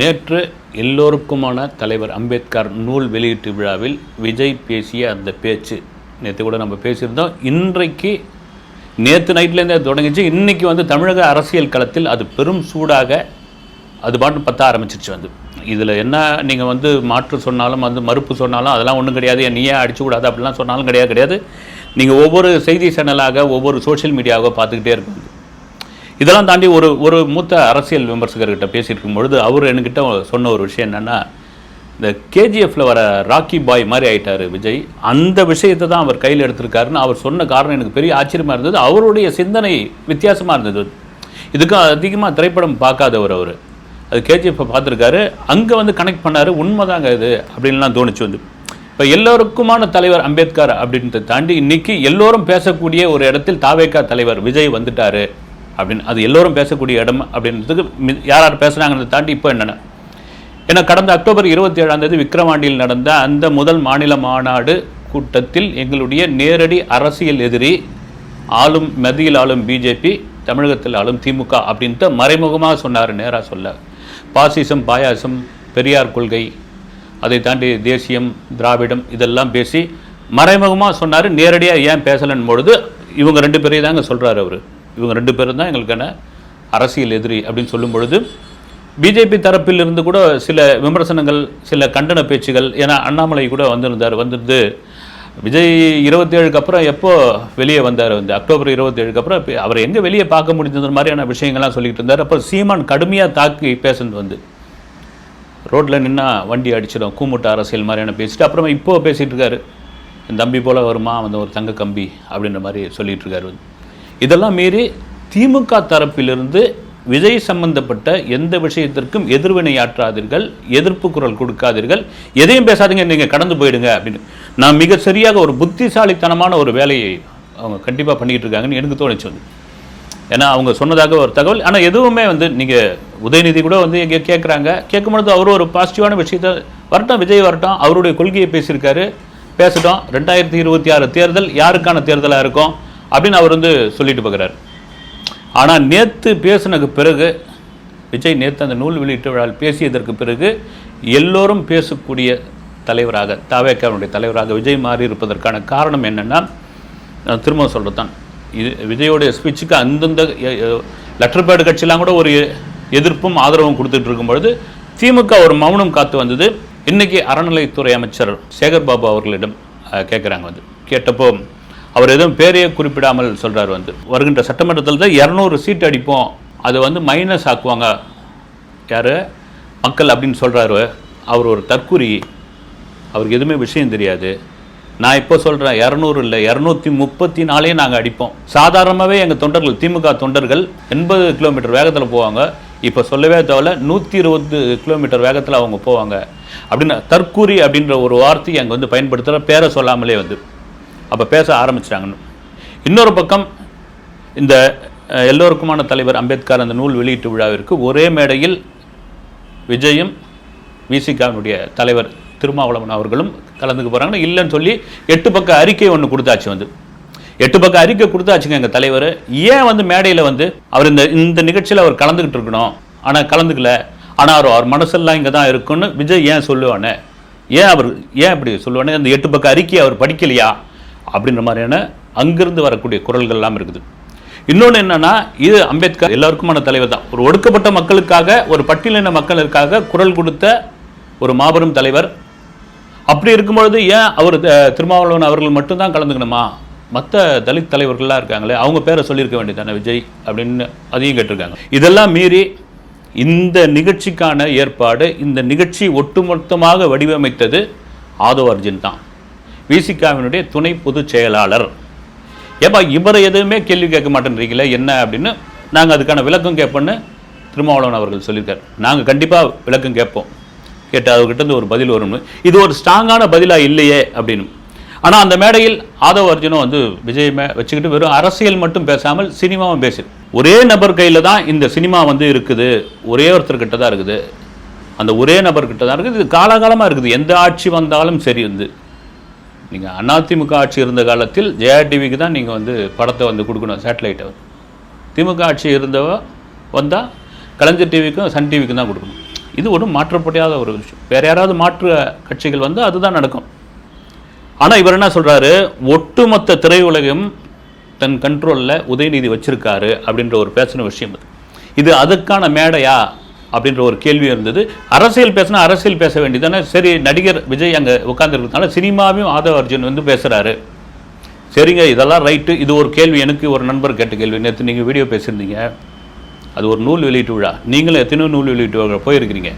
நேற்று எல்லோருக்குமான தலைவர் அம்பேத்கர் நூல் வெளியீட்டு விழாவில் விஜய் பேசிய அந்த பேச்சு. நேற்று கூட நம்ம பேசியிருந்தோம். இன்றைக்கு நேற்று நைட்லேருந்தே தொடங்கிச்சு. இன்றைக்கி வந்து தமிழக அரசியல் களத்தில் அது பெரும் சூடாக அது பாட்டு பத்த ஆரம்பிச்சிருச்சு வந்து. இதில் என்ன நீங்கள் வந்து மாற்று சொன்னாலும் வந்து மறுப்பு சொன்னாலும் அதெல்லாம் ஒன்றும் கிடையாது. நீயே அடிச்சு கூடாது அப்படிலாம் சொன்னாலும் கிடையாது கிடையாது. நீங்கள் ஒவ்வொரு செய்தி சேனலாக ஒவ்வொரு சோஷியல் மீடியாவாக பார்த்துக்கிட்டே இருக்கும் இதெல்லாம் தாண்டி ஒரு ஒரு மூத்த அரசியல் விமர்சகர்கிட்ட பேசியிருக்கும் பொழுது அவர் என்கிட்ட சொன்ன ஒரு விஷயம் என்னென்னா இந்த கேஜிஎஃப்ல வர ராக்கி பாய் மாதிரி ஆயிட்டாரு விஜய். அந்த விஷயத்தை தான் அவர் கையில் எடுத்திருக்காருன்னு அவர் சொன்ன காரணம் எனக்கு பெரிய ஆச்சரியமாக இருந்தது. அவருடைய சிந்தனை வித்தியாசமாக இருந்தது. இதுக்கும் அதிகமாக திரைப்படம் பார்க்காதவர் அவர். அது கேஜிஎஃப்பை பார்த்துருக்காரு. அங்கே வந்து கனெக்ட் பண்ணாரு. உண்மைதாங்க இது அப்படின்லாம் தோணுச்சு வந்து. இப்போ எல்லோருக்குமான தலைவர் அம்பேத்கர் அப்படின்றத தாண்டி இன்றைக்கி எல்லோரும் பேசக்கூடிய ஒரு இடத்தில் தாவேக்கா தலைவர் விஜய் வந்துட்டார். அப்படின்னு அது எல்லோரும் பேசக்கூடிய இடம் அப்படின்றதுக்கு மி- யார் யார் பேசுனாங்கிறத தாண்டி இப்போ என்னென்ன? ஏன்னா கடந்த அக்டோபர் இருபத்தி ஏழாம் தேதி விக்ரவாண்டியில் நடந்த அந்த முதல் மாநில மாநாடு கூட்டத்தில் எங்களுடைய நேரடி அரசியல் எதிரி ஆளும் மத்தியில் ஆளும் பிஜேபி தமிழகத்தில் ஆளும் திமுக அப்படின்ட்டு மறைமுகமாக சொன்னார் நேராக சொல்ல. பாசிசம் பாயாசம் பெரியார் கொள்கை அதை தாண்டி தேசியம் திராவிடம் இதெல்லாம் பேசி மறைமுகமாக சொன்னார் நேரடியாக ஏன் பேசலன் பொழுது இவங்க ரெண்டு பேரையும் தாங்க சொல்கிறாரு அவர். இவங்க ரெண்டு பேரும் தான் எங்களுக்கான அரசியல் எதிரி அப்படின்னு சொல்லும் பொழுது பிஜேபி தரப்பில் இருந்து கூட சில விமர்சனங்கள் சில கண்டன பேச்சுகள் ஏன்னா அண்ணாமலை கூட வந்திருந்தார் வந்திருந்து விஜய் இருபத்தேழுக்கு அப்புறம் எப்போ வெளியே வந்தார் வந்து அக்டோபர் இருபத்தேழுக்கு அப்புறம் அவர் எங்கே வெளியே பார்க்க முடிஞ்சது மாதிரியான விஷயங்கள்லாம் சொல்லிட்டு இருந்தார். அப்போ சீமான் கடுமையாக தாக்கி பேசுனது வந்து. ரோட்டில் நின்னா வண்டி அடிச்சிடும் கூமுட்ட அரசியல் மாதிரியான பேசிட்டு அப்புறமா இப்போ பேசிகிட்டு இருக்காரு. தம்பி போல வருமா? அந்த ஒரு தங்க கம்பி அப்படின்ற மாதிரி சொல்லிகிட்டு இருக்காரு வந்து. இதெல்லாம் மீறி திமுக தரப்பிலிருந்து விஜய் சம்பந்தப்பட்ட எந்த விஷயத்திற்கும் எதிர்வினையாற்றாதீர்கள் எதிர்ப்பு குரல் கொடுக்காதீர்கள். எதையும் பேசாதீங்க நீங்கள் கடந்து போயிடுங்க அப்படின்னு. நான் மிக சரியாக ஒரு புத்திசாலித்தனமான ஒரு வேலையை அவங்க கண்டிப்பாக பண்ணிக்கிட்டு இருக்காங்கன்னு எனக்கு தோணுச்சு வந்து. ஏன்னா அவங்க சொன்னதாக ஒரு தகவல். ஆனால் எதுவுமே வந்து நீங்கள் உதயநிதி கூட வந்து எங்கே கேட்குறாங்க கேட்கும்பொழுது அவரும் ஒரு பாசிட்டிவான விஷயத்த வரட்டும் விஜய் வரட்டும் அவருடைய கொள்கையை பேசியிருக்காரு. பேசட்டும். ரெண்டாயிரத்தி இருபத்தி ஆறு தேர்தல் யாருக்கான தேர்தலாக இருக்கும்? அப்படின்னு அவர் வந்து சொல்லிட்டு பார்க்குறாரு ஆனால் நேற்று பேசினதுக்கு பிறகு விஜய் நேற்று அந்த நூல் வெளியீட்டு விழாவில் பேசியதற்கு பிறகு எல்லோரும் பேசக்கூடிய தலைவராக தாவேக்காவுடைய தலைவராக விஜய் மாறி இருப்பதற்கான காரணம் என்னென்னா நான் திரும்ப சொல்கிறது தான் இது விஜயோடைய ஸ்பீச்சுக்கு அந்தந்த லெட்டர் பேடு கட்சியெல்லாம் கூட ஒரு எதிர்ப்பும் ஆதரவும் கொடுத்துட்டு இருக்கும்பொழுது திமுக ஒரு மௌனம் காத்து வந்தது. இன்றைக்கி அறநிலைத்துறை அமைச்சர் சேகர் பாபு அவர்களிடம் கேட்குறாங்க வந்து. கேட்டப்போ அவர் எதுவும் பேரையே குறிப்பிடாமல் சொல்கிறார் வந்து. வருகின்ற சட்டமன்றத்தில் தான் இரநூறு சீட் அடிப்போம். அதை வந்து மைனஸ் ஆக்குவாங்க. யார்? மக்கள் அப்படின்னு சொல்கிறாரு அவர் ஒரு தற்குறி அவருக்கு எதுவுமே விஷயம் தெரியாது. நான் இப்போ சொல்கிறேன் இரநூறு இல்லை இரநூத்தி முப்பத்தி நாலே நாங்கள் அடிப்போம். சாதாரணமாகவே எங்கள் தொண்டர்கள் திமுக தொண்டர்கள் எண்பது கிலோமீட்டர் வேகத்தில் போவாங்க. இப்போ சொல்லவே தேவையில்ல நூற்றி இருபது கிலோமீட்டர் வேகத்தில் அவங்க போவாங்க. அப்படின்னு தற்கூரி அப்படின்ற ஒரு வார்த்தையை அங்கே வந்து பயன்படுத்துகிற பேரை சொல்லாமலே வந்து. அப்போ பேச ஆரம்பிச்சிட்டாங்கன்னு. இன்னொரு பக்கம் இந்த எல்லோருக்குமான தலைவர் அம்பேத்கர் அந்த நூல் வெளியீட்டு விழாவிற்கு ஒரே மேடையில் விஜயும் விசிகாவினுடைய தலைவர் திருமாவளவன் அவர்களும் கலந்துக்க போகிறாங்கன்னு இல்லைன்னு சொல்லி எட்டு பக்க அறிக்கை ஒன்று கொடுத்தாச்சு வந்து. எட்டு பக்க அறிக்கை கொடுத்தாச்சுங்க எங்கள் தலைவர். ஏன் வந்து மேடையில் வந்து அவர் இந்த இந்த நிகழ்ச்சியில் அவர் கலந்துக்கிட்டு இருக்கணும்? ஆனால் கலந்துக்கல. ஆனால் அவர் அவர் மனசெல்லாம் இங்கே தான் இருக்குன்னு விஜய் ஏன் சொல்லுவானே? ஏன் அவர் ஏன் அப்படி சொல்லுவானே? அந்த எட்டு பக்க அறிக்கையை அவர் படிக்கலையா? அப்படின்ற மாதிரியான அங்கிருந்து வரக்கூடிய குரல்கள் எல்லாம் இருக்குது. இன்னொன்று என்னன்னா இது அம்பேத்கர் எல்லாருக்குமான தலைவர் தான். ஒரு ஒடுக்கப்பட்ட மக்களுக்காக ஒரு பட்டியலின மக்களுக்காக குரல் கொடுத்த ஒரு மாபெரும் தலைவர். அப்படி இருக்கும்பொழுது ஏன் அவர் திருமாவளவன் அவர்கள் மட்டும்தான் கலந்துக்கணுமா? மற்ற தலித் தலைவர்கள்லாம் இருக்காங்களே அவங்க பேரை சொல்லியிருக்க வேண்டியதானே விஜய் அப்படின்னு அதையும் கேட்டிருக்காங்க. இதெல்லாம் மீறி இந்த நிகழ்ச்சிக்கான ஏற்பாடு இந்த நிகழ்ச்சி ஒட்டுமொத்தமாக வடிவமைத்தது ஆதோ அர்ஜுன் தான். விசிகாவினுடைய துணை பொதுச் செயலாளர். ஏப்பா இவரை எதுவுமே கேள்வி கேட்க மாட்டேன்றீங்களே என்ன அப்படின்னு நாங்கள் அதுக்கான விளக்கம் கேட்போன்னு திருமாவளவன் அவர்கள் சொல்லியிருக்கார். நாங்கள் கண்டிப்பாக விளக்கம் கேட்போம். கேட்டு அவர்கிட்ட இருந்து ஒரு பதில் வரும்னு. இது ஒரு ஸ்ட்ராங்கான பதிலாக இல்லையே அப்படின்னு. ஆனால் அந்த மேடையில் ஆதவ அர்ஜுனும் வந்து விஜயமே வச்சுக்கிட்டு வெறும் அரசியல் மட்டும் பேசாமல் சினிமாவும் பேசு. ஒரே நபர் கையில் தான் இந்த சினிமா வந்து இருக்குது. ஒரே ஒருத்தர்கிட்ட தான் இருக்குது. அந்த ஒரே நபர்கிட்ட தான் இருக்குது. இது காலாகாலமாக இருக்குது. எந்த ஆட்சி வந்தாலும் சரி வந்து. நீங்கள் அதிமுக ஆட்சி இருந்த காலத்தில் ஜெயா டிவிக்கு தான் நீங்கள் வந்து படத்தை வந்து கொடுக்கணும் சேட்டலைட்டை திமுக ஆட்சி இருந்தவ வந்தால் கலைஞர் டிவிக்கும் சன் டிவிக்கும் தான் கொடுக்கணும். இது ஒன்றும் மாற்றப்படையாத ஒரு விஷயம். வேறு யாராவது மாற்று கட்சிகள் வந்து அதுதான் நடக்கும். ஆனால் இவர் என்ன சொல்கிறாரு ஒட்டுமொத்த திரையுலகம் தன் கண்ட்ரோலில் உதயநிதி வச்சிருக்காரு அப்படின்ற ஒரு பேசின விஷயம் அது. இது அதுக்கான மேடையா? அப்படின்ற ஒரு கேள்வி இருந்தது. அரசியல் பேசினா அரசியல் பேச வேண்டியதானே சரி நடிகர் விஜய் அங்கே உட்காந்துருக்கிறதுனால சினிமாவையும் ஆதவ அர்ஜுன் வந்து பேசுகிறாரு சரிங்க இதெல்லாம் ரைட்டு. இது ஒரு கேள்வி. எனக்கு ஒரு நண்பர் கேட்ட கேள்வி. நேற்று நீங்கள் வீடியோ பேசியிருந்தீங்க. அது ஒரு நூல் வெளியீட்டு விழா. நீங்களும் எத்தனையோ நூல் வெளியீட்டு விழா போயிருக்கிறீங்க.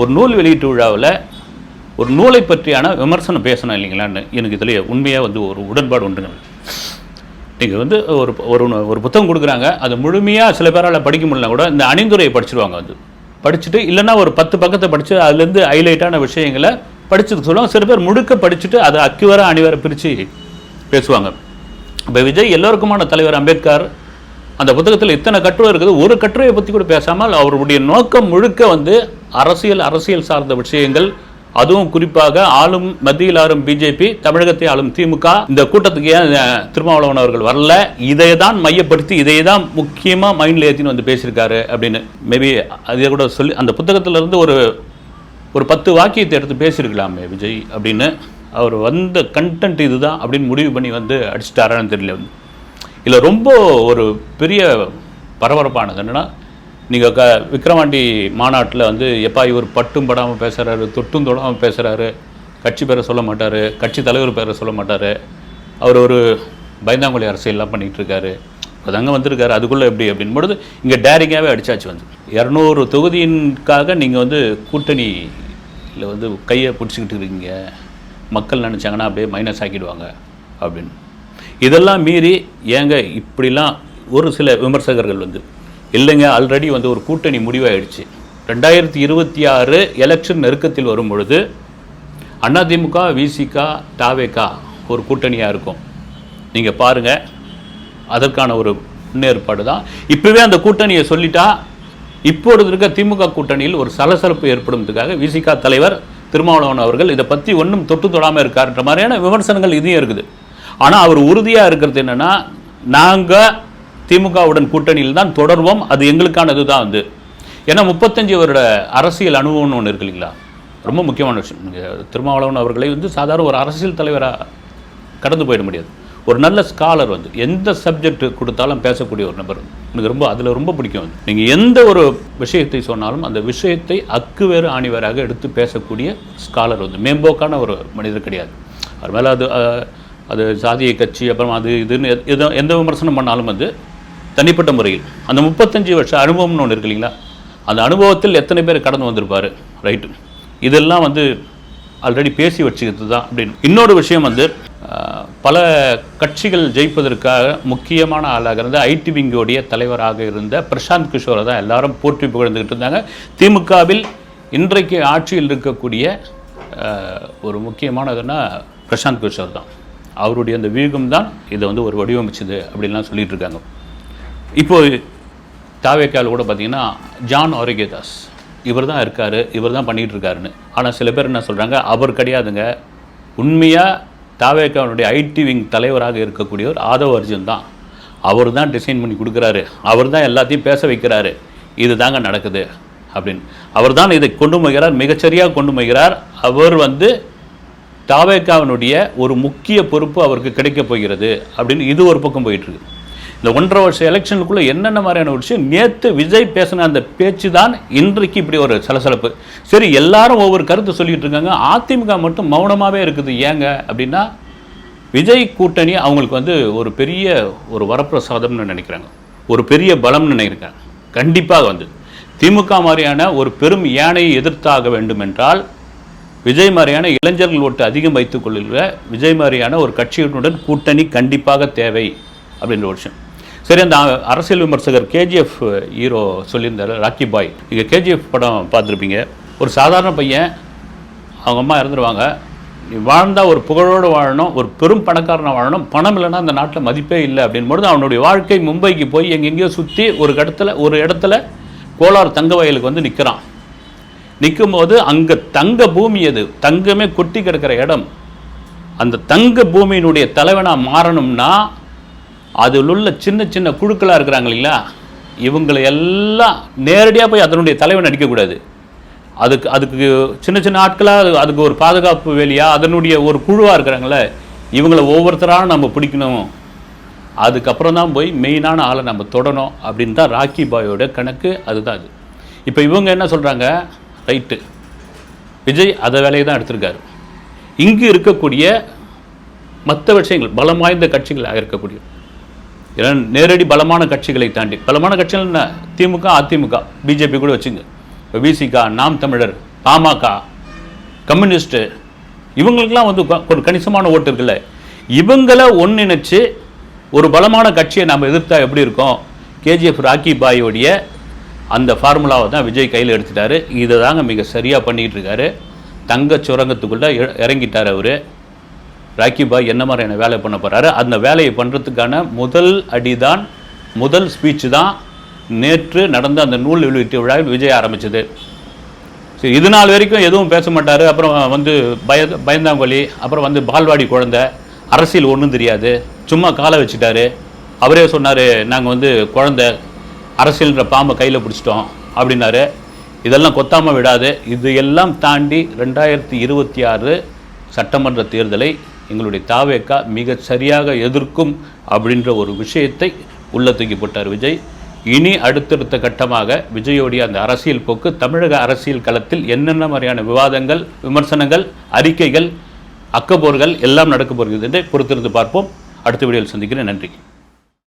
ஒரு நூல் வெளியீட்டு விழாவில் ஒரு நூலை பற்றியான விமர்சனம் பேசணும் இல்லைங்களான்னு எனக்கு இதில் உண்மையாக வந்து ஒரு உடன்பாடு உண்டுங்க. நீங்கள் வந்து ஒரு ஒரு ஒரு புத்தகம் கொடுக்குறாங்க. அது முழுமையாக சில பேரால் படிக்க முடியல கூட இந்த அணிந்துரையை படிச்சிருவாங்க வந்து படிச்சுட்டு இல்லைன்னா ஒரு பத்து பக்கத்தை படித்து அதுலேருந்து ஹைலைட்டான விஷயங்களை படிச்சதுக்கு சொல்லுவாங்க. சில பேர் முழுக்க படிச்சுட்டு அதை அக்கிவர அணிவர பிரித்து பேசுவாங்க. இப்போ விஜய் எல்லோருக்குமான தலைவர் அம்பேத்கர் அந்த புத்தகத்தில் இத்தனை கட்டுரை இருக்குது. ஒரு கட்டுரையை பற்றி கூட பேசாமல் அவருடைய நோக்கம் முழுக்க வந்து அரசியல் அரசியல் சார்ந்த விஷயங்கள் அதுவும் குறிப்பாக ஆளும் மத்தியில் ஆளும் பிஜேபி தமிழகத்தை ஆளும் திமுக இந்த கூட்டத்துக்கு ஏன் திருமாவளவன் அவர்கள் வரல? இதை தான் மையப்படுத்தி இதை தான் முக்கியமாக மைண்டில் ஏற்றின்னு வந்து பேசியிருக்காரு அப்படின்னு. மேபி அதை கூட சொல்லி அந்த புத்தகத்திலிருந்து ஒரு ஒரு பத்து வாக்கியத்தை எடுத்து பேசியிருக்கலாமே விஜய் அப்படின்னு. அவர் வந்த கண்டென்ட் இதுதான் அப்படின்னு முடிவு பண்ணி வந்து அடிச்சிட்டாரான்னு தெரியல. இதில் ரொம்ப ஒரு பெரிய பரபரப்பானது என்னென்னா நீங்கள் க விக்ரவாண்டி மாநாட்டில் வந்து எப்பா இவர் பட்டும் படாமல் பேசுகிறாரு தொட்டும் தொடாமல் பேசுகிறாரு கட்சி பேரை சொல்ல மாட்டார் கட்சி தலைவர் பேரை சொல்ல மாட்டார் அவர் ஒரு பயந்தாங்குழி அரசியல்லாம் பண்ணிகிட்ருக்காரு இப்போ தாங்க வந்திருக்காரு அதுக்குள்ளே எப்படி அப்படின்னு பொழுது இங்கே டேரிங்காகவே அடித்தாச்சு வந்து. இரநூறு தொகுதியின்காக நீங்கள் வந்து கூட்டணியில் வந்து கையை பிடிச்சிக்கிட்டு இருக்கீங்க. மக்கள் நினச்சாங்கன்னா அப்படியே மைனஸ் ஆக்கிடுவாங்க அப்படின்னு. இதெல்லாம் மீறி ஏங்க இப்படிலாம் ஒரு சில விமர்சகர்கள் வந்து இல்லைங்க ஆல்ரெடி வந்து ஒரு கூட்டணி முடிவாயிடுச்சு. ரெண்டாயிரத்தி இருபத்தி ஆறு எலெக்ஷன் நெருக்கத்தில் வரும் பொழுது அதிமுக விசிகா டாவேகா ஒரு கூட்டணியாக இருக்கும். நீங்கள் பாருங்கள் அதற்கான ஒரு முன்னேற்பாடு தான். இப்போவே அந்த கூட்டணியை சொல்லிட்டா இப்பொழுது இருக்க திமுக கூட்டணியில் ஒரு சலசலப்பு ஏற்படுறதுக்காக விசிகா தலைவர் திருமாவளவன் அவர்கள் இதை பற்றி ஒன்றும் தொட்டு தொடாமல் இருக்காருன்ற மாதிரியான விமர்சனங்கள் இதையும் இருக்குது. ஆனால் அவர் உறுதியாக இருக்கிறது என்னன்னா நாங்கள் திமுகவுடன் கூட்டணியில் தான் தொடர்வோம் அது எங்களுக்கானது தான் வந்து ஏன்னா முப்பத்தஞ்சு வருட அரசியல் அனுபவம்னு ஒன்று இருக்கு இல்லைங்களா? ரொம்ப முக்கியமான விஷயம். திருமாவளவன் அவர்களை வந்து சாதாரண ஒரு அரசியல் தலைவராக கடந்து போயிட முடியாது. ஒரு நல்ல ஸ்காலர் வந்து எந்த சப்ஜெக்ட் கொடுத்தாலும் பேசக்கூடிய ஒரு நபர் எனக்கு ரொம்ப அதில் ரொம்ப பிடிக்கும் வந்து நீங்கள் எந்த ஒரு விஷயத்தை சொன்னாலும் அந்த விஷயத்தை அக்கு வேறு ஆணிவராக எடுத்து பேசக்கூடிய ஸ்காலர் வந்து. மேம்போக்கான ஒரு மனிதர் கிடையாது. அவர் மேலே அது அது சாதிய கட்சி அப்புறம் அது இதுன்னு எது- எந்த விமர்சனம் பண்ணாலும் வந்து தனிப்பட்ட முறையில். அந்த முப்பத்தஞ்சு வருஷம் அனுபவம்னு ஒன்று இருக்கு இல்லைங்களா? அந்த அனுபவத்தில் எத்தனை பேர் கடந்து வந்திருப்பார்? ரைட்டு இதெல்லாம் வந்து ஆல்ரெடி பேசி வச்சுக்கிறது தான் அப்படின்னு. இன்னொரு விஷயம் வந்து பல கட்சிகள் ஜெயிப்பதற்காக முக்கியமான ஆளாக இருந்த ஐடி விங்கோடைய தலைவராக இருந்த பிரசாந்த் கிஷோரை தான் எல்லாரும் போற்றி புகழ்ந்துக்கிட்டு இருந்தாங்க. திமுகவில் இன்றைக்கு ஆட்சியில் இருக்கக்கூடிய ஒரு முக்கியமானதுன்னா பிரசாந்த் கிஷோர் தான். அவருடைய அந்த வியூகம் தான் இதை வந்து ஒரு வடிவமைச்சது அப்படின்லாம் சொல்லிகிட்டு இருக்காங்க. இப்போ தாவேக்கால் கூட பார்த்தீங்கன்னா ஜான் ஆரோக்கியதாஸ் இவர் தான் இருக்கார் இவர் தான் பண்ணிகிட்டு இருக்காருன்னு ஆனால் சில பேர் என்ன சொல்கிறாங்க அவர் கிடையாதுங்க. உண்மையாக தாவேக்காவுடைய ஐடி விங் தலைவராக இருக்கக்கூடியவர் ஆதவ அர்ஜுன் தான். அவர் தான் டிசைன் பண்ணி கொடுக்குறாரு. அவர் தான் எல்லாத்தையும் பேச வைக்கிறாரு. இது தாங்க நடக்குது அப்படின்னு. அவர் தான் இதை கொண்டு போகிறார் மிகச்சரியாக கொண்டு போகிறார் அவர் வந்து தாவேக்காவினுடைய ஒரு முக்கிய பொறுப்பு அவருக்கு கிடைக்கப் போகிறது அப்படின்னு இது ஒரு பக்கம் போயிட்டுருக்கு. இந்த ஒன்றரை வருஷம் எலெக்ஷனுக்குள்ள என்னென்ன மாதிரியான ஒரு விஷயம்? நேற்று விஜய் பேசின அந்த பேச்சு தான் இன்றைக்கு இப்படி ஒரு சலசலப்பு. சரி எல்லாரும் ஒவ்வொரு கருத்து சொல்லிட்டு இருக்காங்க. அதிமுக மட்டும் மௌனமாகவே இருக்குது. ஏங்க? அப்படின்னா விஜய் கூட்டணி அவங்களுக்கு வந்து ஒரு பெரிய ஒரு வரப்பிரசாதம்னு நினைக்கிறாங்க. ஒரு பெரிய பலம்னு நினைக்கிறாங்க. கண்டிப்பாக வந்து திமுக மாதிரியான ஒரு பெரும் யானையை எதிர்த்தாக வேண்டும் என்றால் விஜய் மாதிரியான இளைஞர்கள் ஓட்டு அதிகம் வைத்துக் கொள்ளுகிற விஜய் மாதிரியான ஒரு கட்சியினுடன் கூட்டணி கண்டிப்பாக தேவை அப்படின்ற ஒரு விஷயம். சரி அந்த அரசியல் விமர்சகர் கேஜிஎஃப் ஹீரோ சொல்லியிருந்தார் ராக்கி பாய். நீங்கள் கேஜிஎஃப் படம் பார்த்துருப்பீங்க. ஒரு சாதாரண பையன் அவங்க அம்மா இறந்துருவாங்க. நீ வாழ்ந்தால் ஒரு புகழோடு வாழணும் ஒரு பெரும் பணக்காரனாக வாழணும். பணம் இல்லைன்னா அந்த நாட்டில் மதிப்பே இல்லை அப்படின்பொழுது அவனுடைய வாழ்க்கை மும்பைக்கு போய் எங்கெங்கேயோ சுற்றி ஒரு இடத்துல ஒரு இடத்துல கோலார் தங்க வயலுக்கு வந்து நிற்கிறான் நிற்கும்போது அங்கே தங்க பூமி அது. தங்கமே கொட்டி கிடக்கிற இடம். அந்த தங்க பூமியினுடைய தலைவனாக மாறணும்னா அதில் உள்ள சின்ன சின்ன குழுக்களாக இருக்கிறாங்க இல்லைங்களா? இவங்களை எல்லாம் நேரடியாக போய் அதனுடைய தலைவன் அடிக்கக்கூடாது. அதுக்கு அதுக்கு சின்ன சின்ன ஆட்களாக அதுக்கு ஒரு பாதுகாப்பு வேலையாக அதனுடைய ஒரு குழுவாக இருக்கிறாங்களே இவங்கள ஒவ்வொருத்தராக நம்ம பிடிக்கணும். அதுக்கப்புறம் தான் போய் மெயினான ஆளை நம்ம தொடணும் அப்படின்னு தான் ராக்கி பாயோட கணக்கு. அதுதான் அது. இப்போ இவங்க என்ன சொல்கிறாங்க ரைட்டு. விஜய் அதை வேலையை தான் எடுத்திருக்காரு. இங்கு இருக்கக்கூடிய மற்ற விஷயங்கள் பலம் வாய்ந்த கட்சிகளாக இருக்கக்கூடிய ஏன்னா நேரடி பலமான கட்சிகளை தாண்டி. பலமான கட்சிகள் என்ன? திமுக அதிமுக பிஜேபி கூட வச்சுங்க. இப்போ விசிகா நாம் தமிழர் பாமக கம்யூனிஸ்ட்டு இவங்களுக்கெல்லாம் வந்து ஒரு கணிசமான ஓட்டு இருக்குல்ல. இவங்களை ஒன்றிணைச்சு ஒரு பலமான கட்சியை நம்ம எதிர்த்தா எப்படி இருக்கும்? கேஜிஎஃப் ராக்கி பாயோடைய அந்த ஃபார்முலாவை தான் விஜய் கையில் எடுத்துட்டாரு. இதை தாங்க மிக சரியாக பண்ணிக்கிட்டு இருக்காரு. தங்க சுரங்கத்துக்குள்ளே இறங்கிட்டார் அவர். ராக்கி பாய் என்ன மாதிரியான வேலை பண்ண போகிறாரு அந்த வேலையை பண்ணுறதுக்கான முதல் அடி தான் முதல் ஸ்பீச் தான் நேற்று நடந்த அந்த நூல் வெளியீட்டு விழாவில் விஜய் ஆரம்பிச்சது. சரி இது நாள் வரைக்கும் எதுவும் பேச மாட்டார். அப்புறம் வந்து பய பயந்தாங்கொலி அப்புறம் வந்து பால்வாடி குழந்தை அரசியல் ஒன்றும் தெரியாது. சும்மா காலை வச்சுட்டாரு. அவரே சொன்னார் நாங்கள் வந்து குழந்தை அரசியல்ன்ற பாம்பை கையில் பிடிச்சிட்டோம் அப்படின்னாரு. இதெல்லாம் கொத்தாமல் விடாது. இது எல்லாம் தாண்டி ரெண்டாயிரத்தி இருபத்தி ஆறு சட்டமன்ற தேர்தலை எங்களுடைய தாவேக்கா மிக சரியாக எதிர்க்கும் அப்படின்ற ஒரு விஷயத்தை உள்ள தூக்கி போட்டார் விஜய். இனி அடுத்தடுத்த கட்டமாக விஜயோடைய அந்த அரசியல் போக்கு தமிழக அரசியல் களத்தில் என்னென்ன மாதிரியான விவாதங்கள் விமர்சனங்கள் அறிக்கைகள் அக்கப்போர்கள் எல்லாம் நடக்க போகிறது என்று பொறுத்திருந்து பார்ப்போம். அடுத்த வீடியோவில் சந்திக்கிறேன். நன்றி.